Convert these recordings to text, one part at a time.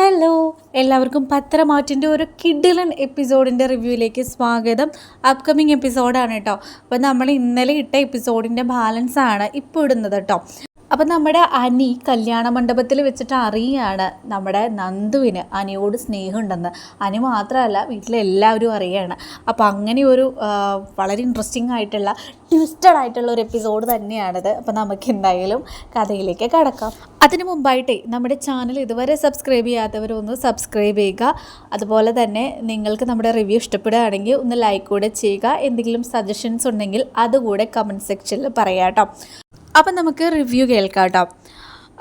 Hello എല്ലാവർക്കും പത്രമാറ്റിന്റെ ഒരു കിഡിലൻ എപ്പിസോഡിന്റെ റിവ്യൂയിലേക്ക് സ്വാഗതം. അപ്കമിങ് എപ്പിസോഡാണ് കേട്ടോ. അപ്പോൾ നമ്മൾ ഇന്നലെ ഇട്ട എപ്പിസോഡിന്റെ ബാലൻസ് ആണ് ഇപ്പോൾ ഇടുന്നത് കേട്ടോ. അപ്പം നമ്മുടെ അനി കല്യാണ മണ്ഡപത്തിൽ വെച്ചിട്ട് അറിയാണ് നമ്മുടെ നന്ദുവിന് അനിയോട് സ്നേഹമുണ്ടെന്ന്. അനി മാത്രമല്ല വീട്ടിലെല്ലാവരും അറിയാണ്. അപ്പോൾ അങ്ങനെ ഒരു വളരെ ഇൻട്രസ്റ്റിംഗ് ആയിട്ടുള്ള ട്വിസ്റ്റഡ് ആയിട്ടുള്ള ഒരു എപ്പിസോഡ് തന്നെയാണിത്. അപ്പോൾ നമുക്ക് എന്തായാലും കഥയിലേക്ക് കടക്കാം. അതിനു മുമ്പായിട്ടേ നമ്മുടെ ചാനൽ ഇതുവരെ സബ്സ്ക്രൈബ് ചെയ്യാത്തവരൊന്ന് സബ്സ്ക്രൈബ് ചെയ്യുക. അതുപോലെ തന്നെ നിങ്ങൾക്ക് നമ്മുടെ റിവ്യൂ ഇഷ്ടപ്പെടുകയാണെങ്കിൽ ഒന്ന് ലൈക്ക് കൂടെ ചെയ്യുക. എന്തെങ്കിലും സജഷൻസ് ഉണ്ടെങ്കിൽ അതുകൂടെ കമന്റ് സെക്ഷനിൽ പറയാം കേട്ടോ. അപ്പം നമുക്ക് റിവ്യൂ കേൾക്കാം കേട്ടോ.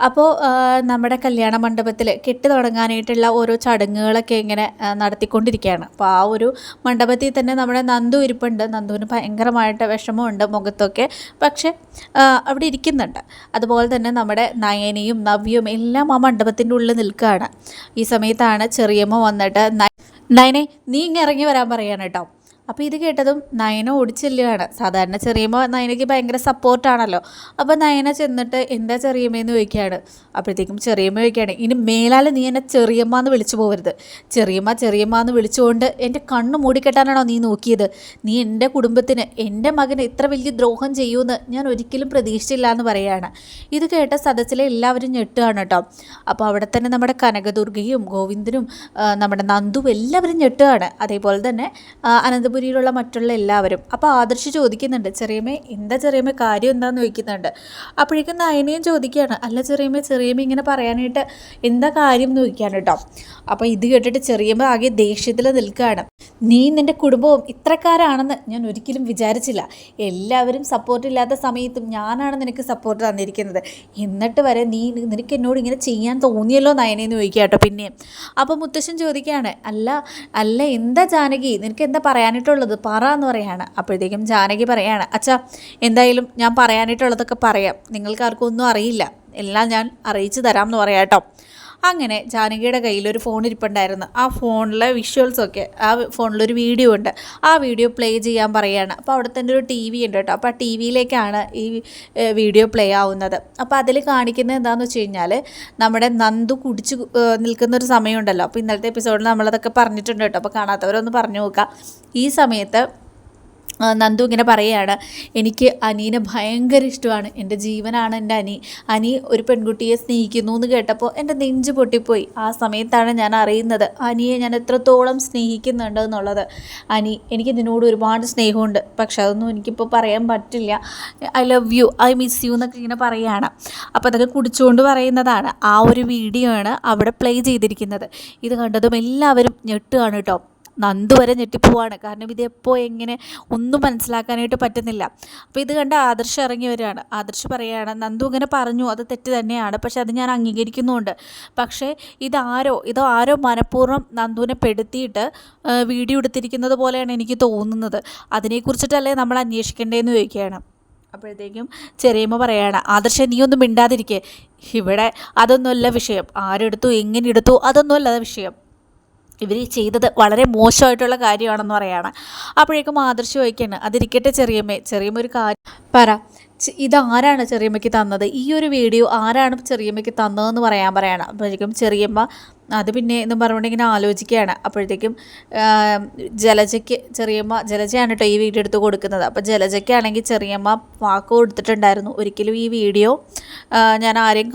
അപ്പോൾ നമ്മുടെ കല്യാണ മണ്ഡപത്തിൽ കെട്ടി തുടങ്ങാനായിട്ടുള്ള ഓരോ ചടങ്ങുകളൊക്കെ ഇങ്ങനെ നടത്തിക്കൊണ്ടിരിക്കുകയാണ്. അപ്പോൾ ആ ഒരു മണ്ഡപത്തിൽ തന്നെ നമ്മുടെ നന്ദു ഇരിപ്പുണ്ട്. നന്ദുവിന് ഭയങ്കരമായിട്ട് വിഷമമുണ്ട് മുഖത്തൊക്കെ. പക്ഷേ അവിടെ ഇരിക്കുന്നുണ്ട്. അതുപോലെ തന്നെ നമ്മുടെ നയനയും നവ്യയും എല്ലാം ആ മണ്ഡപത്തിന്റെ ഉള്ളിൽ നിൽക്കുകയാണ്. ഈ സമയത്താണ് ചെറിയമ്മ വന്നിട്ട് "നയ- നയനെ നീ ഇങ്ങനെ ഇറങ്ങി വരാൻ പറയാണ് കേട്ടോ. അപ്പോൾ ഇത് കേട്ടതും നയന ഓടിച്ചെല്ലുകയാണ്. സാധാരണ ചെറിയമ്മ നയനയ്ക്ക് ഭയങ്കര സപ്പോർട്ടാണല്ലോ അപ്പോൾ നയന ചെന്നിട്ട് എന്താ ചെറിയമ്മയെന്ന് ചോദിക്കുകയാണ്. അപ്പോഴത്തേക്കും ചെറിയമ്മ ചോദിക്കുകയാണ് ഇനി മേലാൽ നീ എന്നെ ചെറിയമ്മ എന്ന് വിളിച്ചു പോകരുത്. ചെറിയമ്മ ചെറിയമ്മ എന്ന് വിളിച്ചുകൊണ്ട് എന്റെ കണ്ണ് മൂടിക്കെട്ടാനാണോ നീ നോക്കിയത്? നീ എന്റെ കുടുംബത്തിന് എന്റെ മകന് ഇത്ര വലിയ ദ്രോഹം ചെയ്യുമെന്ന് ഞാൻ ഒരിക്കലും പ്രതീക്ഷിച്ചില്ല എന്ന് പറയുകയാണ് ഇത് കേട്ട സദസ്സിലെ എല്ലാവരും ഞെട്ടുകയാണ് കേട്ടോ. അപ്പോൾ അവിടെ തന്നെ നമ്മുടെ കനകദുർഗയും ഗോവിന്ദനും നമ്മുടെ നന്ദുവും എല്ലാവരും ഞെട്ടുകയാണ്. അതേപോലെ തന്നെ ആ, അനന്തപുരിയിലുള്ള മറ്റുള്ള എല്ലാവരും. അപ്പോൾ ആദർശ് ചോദിക്കുന്നുണ്ട് ചെറിയമ്മേ എന്താ ചെറിയമ്മ കാര്യം എന്താണെന്ന് ചോദിക്കുന്നുണ്ട്? അപ്പോഴേക്കും നയനയും ചോദിക്കുകയാണ് അല്ല ചെറിയമ്മ ചെറിയമ്മ ഇങ്ങനെ പറയാനായിട്ട് എന്താ കാര്യം എന്ന് ചോദിക്കുകയാണ് കേട്ടോ. അപ്പോൾ ഇത് കേട്ടിട്ട് ചെറിയമ്മ ആകെ ദേഷ്യത്തിൽ നിൽക്കുകയാണ്. നീ നിന്റെ കുടുംബവും ഇത്രക്കാരാണെന്ന് ഞാൻ ഒരിക്കലും വിചാരിച്ചില്ല. എല്ലാവരും സപ്പോർട്ട് ഇല്ലാത്ത സമയത്തും ഞാനാണ് നിനക്ക് സപ്പോർട്ട് തന്നിരിക്കുന്നത്. എന്നിട്ട് വരെ നീ നിനക്ക് എന്നോട് ഇങ്ങനെ ചെയ്യാൻ തോന്നിയല്ലോ നയനേന്ന് ചോദിക്കുക കേട്ടോ പിന്നെയും അപ്പോൾ മുത്തശ്ശൻ ചോദിക്കുകയാണ് അല്ല അല്ല എന്താ ജാനകി? നിനക്ക് എന്താ പറയാനായിട്ടുള്ളത് പറ എന്ന് പറയാണ്. അപ്പോഴത്തേക്കും ജാനകി പറയാണ് അച്ഛാ എന്തായാലും ഞാൻ പറയാനായിട്ടുള്ളതൊക്കെ പറയാം. നിങ്ങൾക്ക് ആർക്കും ഒന്നും അറിയില്ല. എല്ലാം ഞാൻ അറിയിച്ചു തരാം എന്ന് പറയാം കേട്ടോ. അങ്ങനെ ജാനകിയുടെ കയ്യിൽ ഒരു ഫോൺ ഇരിപ്പുണ്ടായിരുന്നു. ആ ഫോണിലെ വിഷ്വൽസൊക്കെ ആ ഫോണിലൊരു വീഡിയോ ഉണ്ട്. ആ വീഡിയോ പ്ലേ ചെയ്യാൻ പറയുകയാണ് അപ്പോൾ അവിടെ തന്നെ ഒരു ടി വി ഉണ്ട് കേട്ടോ. അപ്പോൾ ആ ടി വിയിലേക്കാണ് ഈ വീഡിയോ പ്ലേ ആവുന്നത്. അപ്പോൾ അതിൽ കാണിക്കുന്നത് എന്താണെന്ന് വെച്ച് കഴിഞ്ഞാൽ നമ്മുടെ നന്ദു കുടിച്ച് നിൽക്കുന്ന ഒരു സമയമുണ്ടല്ലോ. അപ്പോൾ ഇന്നലത്തെ എപ്പിസോഡിൽ നമ്മളതൊക്കെ പറഞ്ഞിട്ടുണ്ട് കേട്ടോ. അപ്പോൾ കാണാത്തവരൊന്ന് പറഞ്ഞു നോക്കുക ഈ സമയത്ത് നന്ദു ഇങ്ങനെ പറയുകയാണ് എനിക്ക് അനീനെ ഭയങ്കര ഇഷ്ടമാണ്. എന്റെ ജീവനാണ് എന്റെ അനി. അനി ഒരു പെൺകുട്ടിയെ സ്നേഹിക്കുന്നു എന്ന് കേട്ടപ്പോൾ എന്റെ നെഞ്ച് പൊട്ടിപ്പോയി. ആ സമയത്താണ് ഞാൻ അറിയുന്നത് അനിയെ ഞാൻ എത്രത്തോളം സ്നേഹിക്കുന്നുണ്ട് എന്നുള്ളത്. അനി എനിക്ക് നിന്നോട് ഒരുപാട് സ്നേഹമുണ്ട്. പക്ഷെ അതൊന്നും എനിക്കിപ്പോൾ പറയാൻ പറ്റില്ല. I love you I miss you എന്നൊക്കെ ഇങ്ങനെ പറയുകയാണ്. അപ്പോൾ അതൊക്കെ കുടിച്ചുകൊണ്ട് പറയുന്നതാണ്. ആ ഒരു വീഡിയോ ആണ് അവിടെ പ്ലേ ചെയ്തിരിക്കുന്നത്. ഇത് കണ്ടതും എല്ലാവരും ഞെട്ടുകയാണ് കേട്ടോ. നന്ദു വരെ ഞെട്ടിപ്പോവാണ്. കാരണം ഇതെപ്പോൾ എങ്ങനെ ഒന്നും മനസ്സിലാക്കാനായിട്ട് പറ്റുന്നില്ല. അപ്പോൾ ഇത് കണ്ട് ആദർശ് ഇറങ്ങി വരികയാണ് ആദർശ് പറയുകയാണ് നന്ദു ഇങ്ങനെ പറഞ്ഞു അത് തെറ്റ് തന്നെയാണ്. പക്ഷേ അത് ഞാൻ അംഗീകരിക്കുന്നുണ്ട്. പക്ഷേ ഇതാരോ ഇതോ ആരോ മനഃപൂർവം നന്ദുവിനെ പെടുത്തിയിട്ട് വീഡിയോ എടുത്തിരിക്കുന്നത് പോലെയാണ് എനിക്ക് തോന്നുന്നത്. അതിനെക്കുറിച്ചിട്ടല്ലേ നമ്മൾ അന്വേഷിക്കേണ്ടതെന്ന് ചോദിക്കുകയാണ്. അപ്പോഴത്തേക്കും ചെറിയമ്മ പറയാണ് ആദർശ നീ ഒന്നും മിണ്ടാതിരിക്കേ. ഇവിടെ അതൊന്നുമല്ല വിഷയം. ആരെടുത്തു എങ്ങനെ എടുത്തു അതൊന്നുമല്ല വിഷയം. ഇവർ ചെയ്തത് വളരെ മോശമായിട്ടുള്ള കാര്യമാണെന്ന് പറയാണ്. അപ്പോഴേക്കും മാതൃശ ചോദിക്കുകയാണ് അതിരിക്കട്ടെ ചെറിയമ്മേ ചെറിയമ്മ ഒരു കാര്യം പറ. ഇതാരാണ് ചെറിയമ്മയ്ക്ക് തന്നത്? ഈ ഒരു വീഡിയോ ആരാണ് ചെറിയമ്മയ്ക്ക് തന്നതെന്ന് പറയാൻ പറയാണ്. അപ്പോഴേക്കും ചെറിയമ്മ അത് പിന്നെ എന്ന് പറഞ്ഞുകൊണ്ട് ആലോചിക്കുകയാണ്. അപ്പോഴത്തേക്കും ജലജയ്ക്ക് ചെറിയമ്മ ജലജയാണ് കേട്ടോ ഈ വീഡിയോ എടുത്ത് കൊടുക്കുന്നത്. അപ്പോൾ ജലജയ്ക്കാണെങ്കിൽ ചെറിയമ്മ വാക്ക് കൊടുത്തിട്ടുണ്ടായിരുന്നു. ഒരിക്കലും ഈ വീഡിയോ ഞാൻ ആരെയും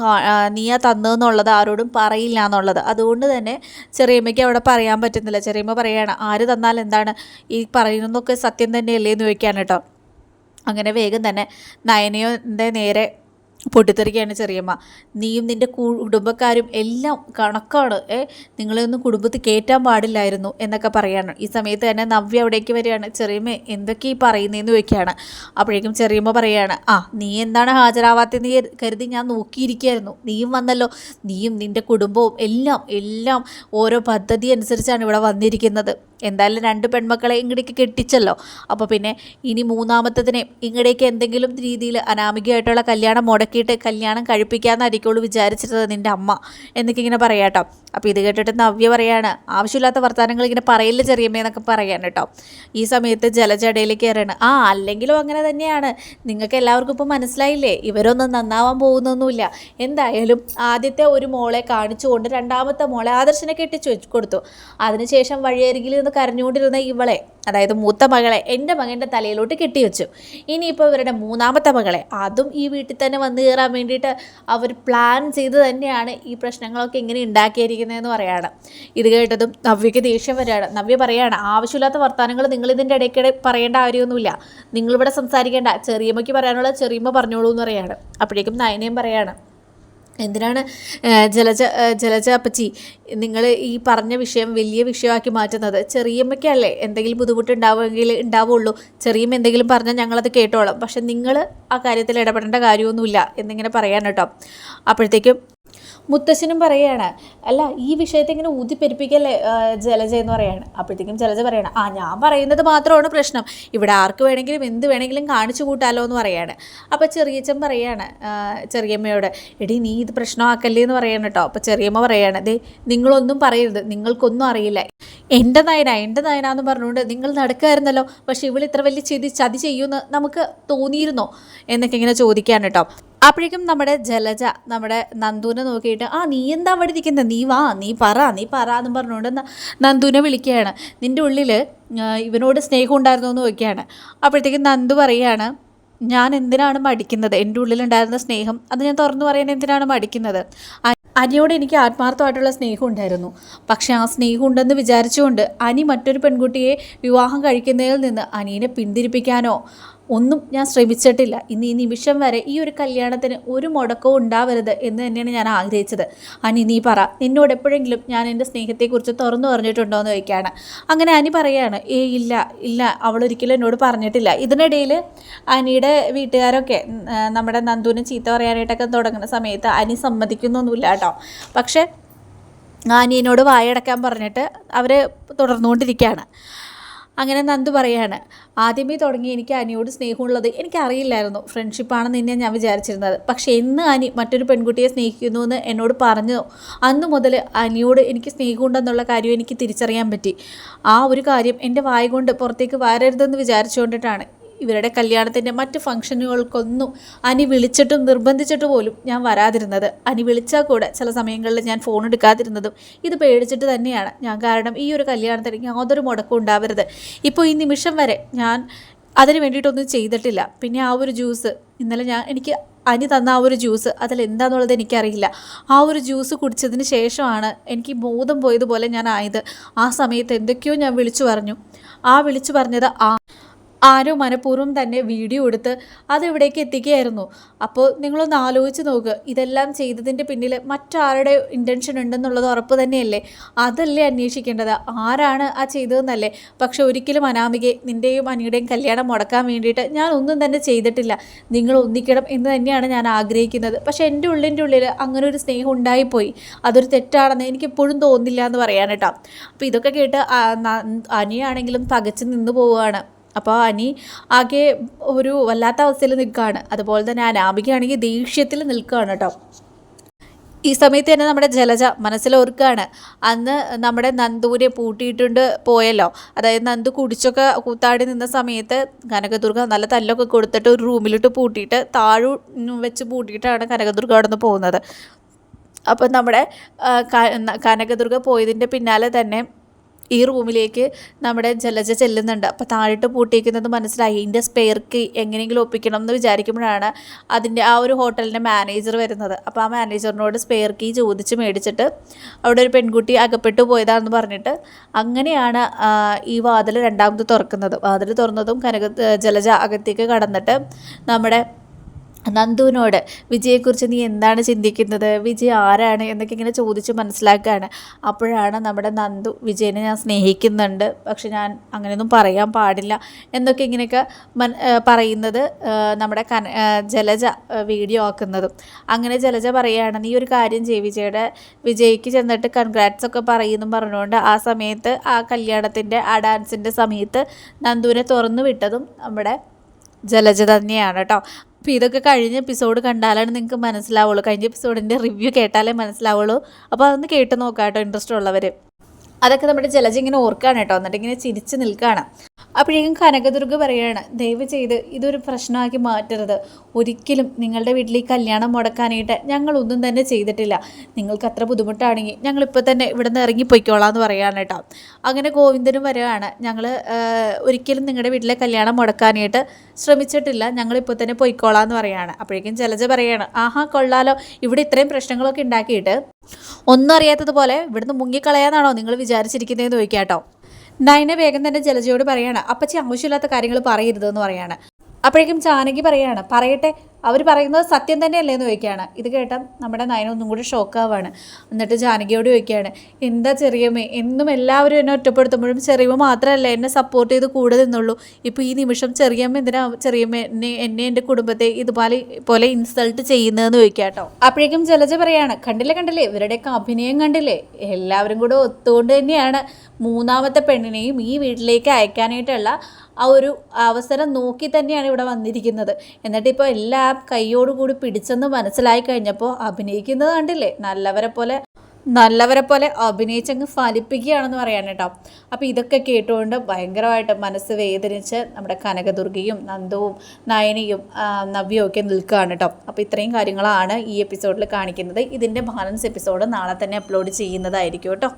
നീയാ തന്നതെന്നുള്ളത് ആരോടും പറയില്ല എന്നുള്ളത്. അതുകൊണ്ട് തന്നെ ചെറിയമ്മയ്ക്ക് അവിടെ പറയാൻ പറ്റുന്നില്ല. ചെറിയമ്മ പറയുകയാണ് ആര് തന്നാൽ എന്താണ് ഈ പറയുന്നതൊക്കെ സത്യം തന്നെയല്ലേ? എന്ന് ചോദിക്കാൻ കേട്ടോ അങ്ങനെ വേഗം തന്നെ നയനയുടെ നേരെ പൊട്ടിത്തെറിക്കുകയാണ് ചെറിയമ്മ. നീയും നിന്റെ കുടുംബക്കാരും എല്ലാം കണക്കാണ്. ഏ നിങ്ങളെയൊന്നും കുടുംബത്തിൽ കയറ്റാൻ പാടില്ലായിരുന്നു എന്നൊക്കെ പറയാണ്. ഈ സമയത്ത് തന്നെ നവ്യ അവിടേക്ക് വരികയാണ്. ചെറിയമ്മ എന്തൊക്കെ ഈ പറയുന്നതെന്ന് ചോദിക്കുകയാണ്. അപ്പോഴേക്കും ചെറിയമ്മ പറയുകയാണ് ആ നീ എന്താണ് ഹാജരാവാത്തതെന്ന് കരുതി ഞാൻ നോക്കിയിരിക്കുകയായിരുന്നു. നീയും വന്നല്ലോ. നീയും നിന്റെ കുടുംബവും എല്ലാം എല്ലാം ഓരോ പദ്ധതി അനുസരിച്ചാണ് ഇവിടെ വന്നിരിക്കുന്നത്. എന്തായാലും രണ്ട് പെൺമക്കളെ ഇങ്ങടേക്ക് കെട്ടിച്ചല്ലോ. അപ്പോൾ പിന്നെ ഇനി മൂന്നാമത്തതിനെ ഇങ്ങടേക്ക് എന്തെങ്കിലും രീതിയിൽ അനാമികയായിട്ടുള്ള കല്യാണം മുടക്കിയിട്ട് കല്യാണം കഴിപ്പിക്കാമെന്നായിരിക്കുള്ളൂ വിചാരിച്ചിരുന്നത് നിന്റെ അമ്മ എന്നൊക്കെ ഇങ്ങനെ പറയാട്ടോ അപ്പോൾ ഇത് കേട്ടിട്ട് നവ്യ പറയാണ് ആവശ്യമില്ലാത്ത വർത്തമാനങ്ങൾ ഇങ്ങനെ പറയില്ല ചെറിയമ്മയെന്നൊക്കെ പറയാൻ കേട്ടോ ഈ സമയത്ത് ജലജടയിലേക്ക് കയറാണ് ആ അല്ലെങ്കിലും അങ്ങനെ തന്നെയാണ്. നിങ്ങൾക്ക് എല്ലാവർക്കും ഇപ്പോൾ മനസ്സിലായില്ലേ? ഇവരൊന്നും നന്നാവാൻ പോകുന്നൊന്നുമില്ല. എന്തായാലും ആദ്യത്തെ ഒരു മോളെ കാണിച്ചുകൊണ്ട് രണ്ടാമത്തെ മോളെ ആദർശനെ കെട്ടിച്ചു കൊടുത്തു. അതിനുശേഷം വഴിയരികിൽ നിന്ന് കരഞ്ഞുകൊണ്ടിരുന്ന ഇവളെ അതായത് മൂത്ത മകളെ എന്റെ മകന്റെ തലയിലോട്ട് കെട്ടിവെച്ചു. ഇനിയിപ്പോൾ ഇവരുടെ മൂന്നാമത്തെ മകളെ. അതും ഈ വീട്ടിൽ തന്നെ വന്നു കയറാൻ വേണ്ടിയിട്ട് അവർ പ്ലാൻ ചെയ്ത് തന്നെയാണ് ഈ പ്രശ്നങ്ങളൊക്കെ ഇങ്ങനെ ഉണ്ടാക്കിയിരിക്കുന്നതെന്ന് പറയാണ്. ഇത് കേട്ടതും നവ്യയ്ക്ക് ദേഷ്യം വരികയാണ്. നവ്യ പറയാണ് ആവശ്യമില്ലാത്ത വർത്തമാനങ്ങൾ നിങ്ങൾ ഇതിന്റെ ഇടയ്ക്കിടെ പറയേണ്ട കാര്യമൊന്നുമില്ല. നിങ്ങളിവിടെ സംസാരിക്കേണ്ട. ചെറിയമ്മയ്ക്ക് പറയാനുള്ള ചെറിയമ്മ പറഞ്ഞോളൂ എന്ന് പറയാണ്. അപ്പോഴേക്കും നയനയും പറയാണ് എന്തിനാണ് ജലജ ജലജ അപ്പച്ചി നിങ്ങൾ ഈ പറഞ്ഞ വിഷയം വലിയ വിഷയമാക്കി മാറ്റുന്നത്? ചെറിയമ്മയ്ക്കല്ലേ എന്തെങ്കിലും ബുദ്ധിമുട്ട് ഉണ്ടാവുമെങ്കിൽ ഉണ്ടാവുള്ളൂ. ചെറിയമ്മ എന്തെങ്കിലും പറഞ്ഞാൽ ഞങ്ങളത് കേട്ടോളാം. പക്ഷെ നിങ്ങൾ ആ കാര്യത്തിൽ ഇടപെടേണ്ട കാര്യമൊന്നുമില്ല എന്നിങ്ങനെ പറയാൻ കേട്ടോ. അപ്പോഴത്തേക്കും മുത്തശ്ശനും പറയാണ് അല്ല ഈ വിഷയത്തെ ഇങ്ങനെ ഊതിപ്പെരുപ്പിക്കല്ലേ ജലജ എന്ന് പറയാണ്. അപ്പോഴത്തേക്കും ജലജ പറയാണ് ആ ഞാൻ പറയുന്നത് മാത്രമാണ് പ്രശ്നം. ഇവിടെ ആർക്ക് വേണമെങ്കിലും എന്ത് വേണമെങ്കിലും കാണിച്ചു കൂട്ടാലോ എന്ന് പറയാണ്. അപ്പോൾ ചെറിയച്ചൻ പറയാണ് ചെറിയമ്മയോട് എടി നീ ഇത് പ്രശ്നമാക്കല്ലേ എന്ന് പറയാണ് കേട്ടോ അപ്പോൾ ചെറിയമ്മ പറയാണ് ദേ നിങ്ങളൊന്നും പറയരുത് നിങ്ങൾക്കൊന്നും അറിയില്ല. എന്റെ നയന എന്റെ നയന എന്ന് പറഞ്ഞുകൊണ്ട് നിങ്ങൾ നടക്കുമായിരുന്നല്ലോ പക്ഷേ ഇവൾ ഇത്ര വലിയ ചെതി ചതി ചെയ്യുമെന്ന് നമുക്ക് തോന്നിയിരുന്നോ? എന്നൊക്കെ ഇങ്ങനെ ചോദിക്കാൻ കേട്ടോ അപ്പോഴേക്കും നമ്മുടെ ജലജ നമ്മുടെ നന്ദുവിനെ നോക്കിയിട്ട് ആ നീ എന്താ അവിടെ ഇരിക്കുന്നത് നീ വാ നീ പറ നീ പറ എന്ന് പറഞ്ഞുകൊണ്ട് നന്ദുവിനെ വിളിക്കുകയാണ്. നിന്റെ ഉള്ളിൽ ഇവനോട് സ്നേഹം ഉണ്ടായിരുന്നു? എന്ന് നോക്കിയാണ് അപ്പോഴത്തേക്കും നന്ദു പറയുകയാണ് ഞാൻ എന്തിനാണ് മടിക്കുന്നത്? എന്റെ ഉള്ളിലുണ്ടായിരുന്ന സ്നേഹം അത് ഞാൻ തുറന്നു പറയാൻ എന്തിനാണ് മടിക്കുന്നത്? അനിയോട് എനിക്ക് ആത്മാർത്ഥമായിട്ടുള്ള സ്നേഹം ഉണ്ടായിരുന്നു. പക്ഷേ ആ സ്നേഹം ഉണ്ടെന്ന് വിചാരിച്ചുകൊണ്ട് അനി മറ്റൊരു പെൺകുട്ടിയെ വിവാഹം കഴിക്കുന്നതിൽ നിന്ന് അനിയനെ പിന്തിരിപ്പിക്കാനോ ഒന്നും ഞാൻ ശ്രമിച്ചിട്ടില്ല. ഇനി ഈ നിമിഷം വരെ ഈ ഒരു കല്യാണത്തിന് ഒരു മുടക്കവും ഉണ്ടാവരുത് എന്ന് തന്നെയാണ് ഞാൻ ആഗ്രഹിച്ചത്. അനി നീ പറ. നിന്നോട് എപ്പോഴെങ്കിലും ഞാൻ എന്റെ സ്നേഹത്തെക്കുറിച്ച് തുറന്നു പറഞ്ഞിട്ടുണ്ടോ എന്ന് ചോദിക്കുകയാണ്. അങ്ങനെ അനി പറയാണ് ഏ ഇല്ല ഇല്ല. അവൾ ഒരിക്കലും എന്നോട് പറഞ്ഞിട്ടില്ല. ഇതിനിടയിൽ അനിയുടെ വീട്ടുകാരൊക്കെ നമ്മുടെ നന്ദുവിനെ ചീത്ത പറയാനായിട്ടൊക്കെ തുടങ്ങുന്ന സമയത്ത് അനി സമ്മതിക്കുന്നൊന്നുമില്ല കേട്ടോ. പക്ഷേ അനിയനോട് വായടക്കാൻ പറഞ്ഞിട്ട് അവർ തുടർന്നുകൊണ്ടിരിക്കുകയാണ്. അങ്ങനെ നന്ദു പറയാണ് ആദ്യമേ തുടങ്ങി എനിക്ക് അനിയോട് സ്നേഹമുള്ളത് എനിക്കറിയില്ലായിരുന്നു. ഫ്രണ്ട്ഷിപ്പാണെന്ന് തന്നെ ഞാൻ വിചാരിച്ചിരുന്നത്. പക്ഷേ എന്ന് അനി മറ്റൊരു പെൺകുട്ടിയെ സ്നേഹിക്കുന്നു എന്ന് എന്നോട് പറഞ്ഞു. അന്ന് മുതൽ അനിയോട് എനിക്ക് സ്നേഹമുണ്ടെന്നുള്ള കാര്യം എനിക്ക് തിരിച്ചറിയാൻ പറ്റി. ആ ഒരു കാര്യം എന്റെ വായ കൊണ്ട് പുറത്തേക്ക് വരരുതെന്ന് വിചാരിച്ചുകൊണ്ടിട്ടാണ്. ഇവരുടെ കല്യാണത്തിന്റെ മറ്റ് ഫംഗ്ഷനുകൾക്കൊന്നും അനി വിളിച്ചിട്ടും നിർബന്ധിച്ചിട്ട് പോലും ഞാൻ വരാതിരുന്നത്. അനി വിളിച്ചാൽ കൂടെ ചില സമയങ്ങളിൽ ഞാൻ ഫോൺ എടുക്കാതിരുന്നതും ഇത് പേടിച്ചിട്ട് തന്നെയാണ്. ഞാൻ കാരണം ഈ ഒരു കല്യാണത്തിന് യാതൊരു മുടക്കം ഉണ്ടാവരുത്. ഇപ്പോൾ ഈ നിമിഷം വരെ ഞാൻ അതിന് വേണ്ടിയിട്ടൊന്നും ചെയ്തിട്ടില്ല. പിന്നെ ആ ഒരു ജ്യൂസ് ഇന്നലെ ഞാൻ എനിക്ക് അനി തന്ന ആ ഒരു ജ്യൂസ് അതിൽ എന്താണെന്നുള്ളത് എനിക്കറിയില്ല. ആ ഒരു ജ്യൂസ് കുടിച്ചതിന് ശേഷമാണ് എനിക്ക് ബോധം പോയതുപോലെ ഞാൻ ആയത്. ആ സമയത്ത് എന്തൊക്കെയോ ഞാൻ വിളിച്ചു പറഞ്ഞു. ആ വിളിച്ചു പറഞ്ഞത് ആ ആരോ മനഃപൂർവം തന്നെ വീഡിയോ എടുത്ത് അത് ഇവിടേക്ക് എത്തിക്കുകയായിരുന്നു. അപ്പോൾ നിങ്ങളൊന്ന് ആലോചിച്ച് നോക്കുക ഇതെല്ലാം ചെയ്തതിന്റെ പിന്നിൽ മറ്റാരുടെ ഇന്റൻഷൻ ഉണ്ടെന്നുള്ളത് ഉറപ്പ് തന്നെയല്ലേ? അതല്ലേ അന്വേഷിക്കേണ്ടത്? ആരാണ് ആ ചെയ്തതെന്നല്ലേ? പക്ഷെ ഒരിക്കലും അനാമികയെ നിന്റെയും അനിയുടെയും കല്യാണം മുടക്കാൻ വേണ്ടിയിട്ട് ഞാൻ ഒന്നും തന്നെ ചെയ്തിട്ടില്ല. നിങ്ങൾ ഒന്നിക്കണം എന്ന് തന്നെയാണ് ഞാൻ ആഗ്രഹിക്കുന്നത്. പക്ഷേ എന്റെ ഉള്ളിന്റെ ഉള്ളിൽ അങ്ങനെ ഒരു സ്നേഹം ഉണ്ടായിപ്പോയി. അതൊരു തെറ്റാണെന്ന് എനിക്ക് എപ്പോഴും തോന്നില്ല എന്ന് പറയാൻ അപ്പോൾ ഇതൊക്കെ കേട്ട് അനിയാണെങ്കിലും പകച്ച് നിന്ന് പോവുകയാണ്. അപ്പോൾ അനി ആകെ ഒരു വല്ലാത്ത അവസ്ഥയിൽ നിൽക്കുകയാണ്. അതുപോലെ തന്നെ അനാമികയാണെങ്കിൽ ദേഷ്യത്തിൽ നിൽക്കുകയാണ് കേട്ടോ. ഈ സമയത്ത് തന്നെ നമ്മുടെ ജലജ മനസ്സിലോർക്കുകയാണ്. അന്ന് നമ്മുടെ നന്ദുവിനെ പൂട്ടിയിട്ടുണ്ട് പോയല്ലോ. അതായത് നന്ദു കുടിച്ചൊക്കെ കൂത്താടി നിന്ന സമയത്ത് കനകദുർഗ നല്ല തല്ലൊക്കെ കൊടുത്തിട്ട് ഒരു റൂമിലിട്ട് പൂട്ടിയിട്ട് താഴു വെച്ച് പൂട്ടിയിട്ടാണ് കനകദുർഗ അവിടെ നിന്ന് പോകുന്നത്. അപ്പം നമ്മുടെ കനകദുർഗ പോയതിന്റെ പിന്നാലെ തന്നെ ഈ റൂമിലേക്ക് നമ്മുടെ ജലജ ചെല്ലുന്നുണ്ട്. അപ്പോൾ താഴിട്ട് പൂട്ടിയിരിക്കുന്നത് മനസ്സിലായി. ഇതിന്റെ സ്പെയർ കീ എങ്ങനെയെങ്കിലും ഒപ്പിക്കണം എന്ന് വിചാരിക്കുമ്പോഴാണ് അതിന്റെ ആ ഒരു ഹോട്ടലിന്റെ മാനേജർ വരുന്നത്. അപ്പോൾ ആ മാനേജറിനോട് സ്പെയർ കീ ചോദിച്ച് മേടിച്ചിട്ട് അവിടെ ഒരു പെൺകുട്ടി അകപ്പെട്ടു പോയതാണെന്ന് പറഞ്ഞിട്ട് അങ്ങനെയാണ് ഈ വാതിൽ രണ്ടാമത് തുറക്കുന്നത്. വാതിൽ തുറന്നതും കനക ജലജ അകത്തേക്ക് കടന്നിട്ട് നമ്മുടെ നന്ദുവിനോട് വിജയെക്കുറിച്ച് നീ എന്താണ് ചിന്തിക്കുന്നത്? വിജയ് ആരാണ്? എന്നൊക്കെ ഇങ്ങനെ ചോദിച്ച് മനസ്സിലാക്കുകയാണ്. അപ്പോഴാണ് നമ്മുടെ നന്ദു വിജയനെ ഞാൻ സ്നേഹിക്കുന്നുണ്ട് പക്ഷെ ഞാൻ അങ്ങനെയൊന്നും പറയാൻ പാടില്ല എന്നൊക്കെ ഇങ്ങനെയൊക്കെ മൻ പറയുന്നത് നമ്മുടെ കന ജലജ വീഡിയോ ആക്കുന്നതും. അങ്ങനെ ജലജ പറയുകയാണ് നീ ഒരു കാര്യം ചെയ്യും വിജയുടെ വിജയ്ക്ക് ചെന്നിട്ട് കൺഗ്രാറ്റ്സ് ഒക്കെ പറയുന്നു പറഞ്ഞുകൊണ്ട് ആ സമയത്ത് ആ കല്യാണത്തിന്റെ ആ ഡാൻസിന്റെ സമയത്ത് നന്ദുവിനെ തുറന്നു വിട്ടതും നമ്മുടെ ജലജ തന്നെയാണ് കേട്ടോ. അപ്പോൾ ഇതൊക്കെ കഴിഞ്ഞ എപ്പിസോഡ് കണ്ടാലാണ് നിങ്ങൾക്ക് മനസ്സിലാവുള്ളൂ. കഴിഞ്ഞ എപ്പിസോഡിന്റെ റിവ്യൂ കേട്ടാലേ മനസ്സിലാവുള്ളൂ. അപ്പോൾ അതൊന്ന് കേട്ട് നോക്കാം കേട്ടോ ഇൻട്രസ്റ്റ് ഉള്ളവർ അതൊക്കെ നമ്മുടെ ജലജ ഇങ്ങനെ ഓർക്കുകയാണ് കേട്ടോ. എന്നിട്ട് ഇങ്ങനെ ചിരിച്ച് നിൽക്കുകയാണ് അപ്പോഴേക്കും കനകദുർഗ പറയാണ് ദയവ് ചെയ്ത് ഇതൊരു പ്രശ്നമാക്കി മാറ്റരുത്. ഒരിക്കലും നിങ്ങളുടെ വീട്ടിൽ ഈ കല്യാണം മുടക്കാനായിട്ട് ഞങ്ങളൊന്നും തന്നെ ചെയ്തിട്ടില്ല. നിങ്ങൾക്ക് അത്ര ബുദ്ധിമുട്ടാണെങ്കിൽ ഞങ്ങളിപ്പോൾ തന്നെ ഇവിടെ നിന്ന് ഇറങ്ങിപ്പോയിക്കോളാം എന്ന് പറയാണ് കേട്ടോ. അങ്ങനെ ഗോവിന്ദനും വരികയാണ് ഞങ്ങൾ ഒരിക്കലും നിങ്ങളുടെ വീട്ടിലെ കല്യാണം മുടക്കാനായിട്ട് ശ്രമിച്ചിട്ടില്ല. ഞങ്ങളിപ്പോൾ തന്നെ പോയിക്കോളാം എന്ന് പറയാണ്. അപ്പോഴേക്കും ജലജ പറയാണ് ആഹാ കൊള്ളാലോ. ഇവിടെ ഇത്രയും പ്രശ്നങ്ങളൊക്കെ ഉണ്ടാക്കിയിട്ട് ഒന്നും അറിയാത്തതുപോലെ ഇവിടുന്ന് മുങ്ങിക്കളയാന്നാണോ നിങ്ങൾ വിചാരിച്ചിരിക്കുന്നതെന്ന് ചോദിക്കാം കേട്ടോ നയന വേഗം തന്നെ ജലജയോട് പറയാണ് അപ്പച്ചി ആവശ്യമില്ലാത്ത കാര്യങ്ങൾ പറയരുതെന്ന് പറയാണ്. അപ്പോഴേക്കും ചാനകി പറയാണ് പറയട്ടെ അവർ പറയുന്നത് സത്യം തന്നെയല്ലേ എന്ന് ചോദിക്കുകയാണ്. ഇത് കേട്ട നമ്മുടെ നയന ഒന്നും കൂടി ഷോക്കാവാണ്. എന്നിട്ട് ജാനകിയോട് ചോദിക്കുകയാണ് എന്താ ചെറിയമ്മേ എന്നും എല്ലാവരും എന്നെ ഒറ്റപ്പെടുത്തുമ്പോഴും ചെറിയമ്മ മാത്രമല്ല എന്നെ സപ്പോർട്ട് ചെയ്ത് കൂടെ നിന്നുള്ളൂ. ഇപ്പോൾ ഈ നിമിഷം ചെറിയമ്മ എന്തിനാ ചെറിയമ്മ എന്നെ എന്നെ എന്റെ കുടുംബത്തെ ഇതുപോലെ പോലെ ഇൻസൾട്ട് ചെയ്യുന്നതെന്ന് ചോദിക്കാം കേട്ടോ. അപ്പോഴേക്കും ജലജ പറയാണ് കണ്ടില്ലേ കണ്ടില്ലേ ഇവരുടെയൊക്കെ അഭിനയം കണ്ടില്ലേ? എല്ലാവരും കൂടെ ഒത്തുകൊണ്ട് തന്നെയാണ് മൂന്നാമത്തെ പെണ്ണിനെയും ഈ വീട്ടിലേക്ക് അയക്കാനായിട്ടുള്ള ആ ഒരു അവസരം നോക്കി തന്നെയാണ് ഇവിടെ വന്നിരിക്കുന്നത്. എന്നിട്ട് ഇപ്പോൾ എല്ലാം കൈയോടുകൂടി പിടിച്ചെന്ന് മനസ്സിലായി കഴിഞ്ഞപ്പോൾ അഭിനയിക്കുന്നത് കണ്ടില്ലേ? നല്ലവരെ പോലെ നല്ലവരെ പോലെ അഭിനയിച്ചങ്ങ് ഫലിപ്പിക്കുകയാണെന്ന് പറയാൻ കേട്ടോ. അപ്പോൾ ഇതൊക്കെ കേട്ടുകൊണ്ട് ഭയങ്കരമായിട്ട് മനസ്സ് വേദനിച്ച് നമ്മുടെ കനകദുർഗയും നന്ദുവും നയനിയും നവ്യവും ഒക്കെ നിൽക്കുകയാണ് കേട്ടോ. അപ്പോൾ ഇത്രയും കാര്യങ്ങളാണ് ഈ എപ്പിസോഡിൽ കാണിക്കുന്നത്. ഇതിന്റെ ബാലൻസ് എപ്പിസോഡ് നാളെ തന്നെ അപ്ലോഡ് ചെയ്യുന്നതായിരിക്കും കേട്ടോ.